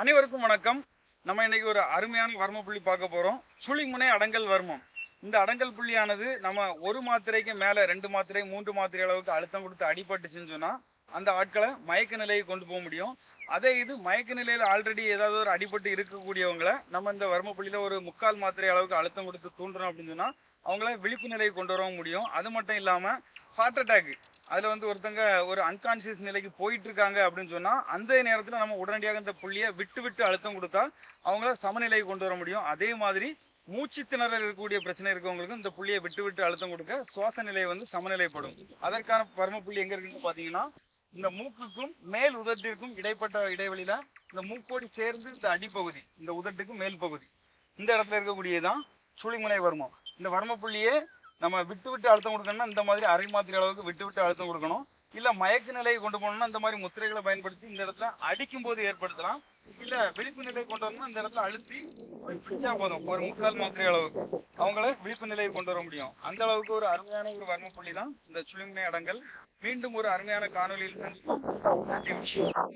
அனைவருக்கும் வணக்கம். நம்ம இன்னைக்கு ஒரு அருமையான வர்ம புள்ளி பார்க்க போறோம். சுழிமுனை அடங்கல் வர்மம். இந்த அடங்கல் புள்ளியானது நம்ம ஒரு மாத்திரைக்கு மேல ரெண்டு மாத்திரை மூன்று மாத்திரை அளவுக்கு அழுத்தம் கொடுத்து அடிபட்டுச்சுன்னு சொன்னா அந்த ஆட்களை மயக்க நிலையை கொண்டு போக முடியும். அதே இது மயக்க நிலையில ஆல்ரெடி ஏதாவது ஒரு அடிபட்டு இருக்கக்கூடியவங்களை நம்ம இந்த வர்ம புள்ளியில ஒரு முக்கால் மாத்திரை அளவுக்கு அழுத்தம் கொடுத்து தூண்டுறோம் அப்படின்னு சொன்னா அவங்கள விழிப்பு நிலையை கொண்டு வரவும் முடியும். அது மட்டும் இல்லாம ஹார்ட் அட்டாக் அதில் வந்து ஒருத்தங்க ஒரு அன்கான்சியஸ் நிலைக்கு போயிட்டு இருக்காங்க அப்படின்னு சொன்னால் அந்த நேரத்தில் நம்ம உடனடியாக இந்த புள்ளியை விட்டு விட்டு அழுத்தம் கொடுத்தா அவங்கள சமநிலையை கொண்டு வர முடியும். அதே மாதிரி மூச்சு திணறல் இருக்கக்கூடிய பிரச்சனை இருக்கவங்களுக்கு இந்த புள்ளியை விட்டு விட்டு அழுத்தம் கொடுக்க சுவாச நிலையை வந்து சமநிலைப்படும். அதற்கான பரம புள்ளி எங்க இருக்குன்னு பாத்தீங்கன்னா இந்த மூக்குக்கும் மேல் உதட்டிற்கும் இடைப்பட்ட இடைவெளியில இந்த மூக்கோடி சேர்ந்து இந்த அடிப்பகுதி இந்த உதட்டுக்கு மேல் பகுதி. இந்த இடத்துல இருக்கக்கூடியதான் சுழிமுனை வர்மம். இந்த வர்ம புள்ளியே நம்ம விட்டு விட்டு அழுத்தம் கொடுக்கணும்னா இந்த மாதிரி அரை மாத்திரை அளவுக்கு விட்டு விட்டு அழுத்தம் கொடுக்கணும். இல்ல மயக்க நிலையை கொண்டு போகணும்னா இந்த மாதிரி முத்திரைகளை பயன்படுத்தி இந்த இடத்துல அடிக்கும் போது ஏற்படுத்தலாம். இல்ல விழிப்பு நிலையை கொண்டு வரணும்னா இந்த இடத்துல அழுத்தி பிடிச்சா போதும். ஒரு முக்கால் மாத்திரை அளவுக்கு அவங்கள விழிப்பு நிலையை கொண்டு வர முடியும். அந்த அளவுக்கு ஒரு அருமையான ஒரு வர்ம புள்ளி தான் இந்த சுழிமுனை இடங்கள் மீண்டும் ஒரு அருமையான காணொலியில் சந்திப்போம். விஷயம்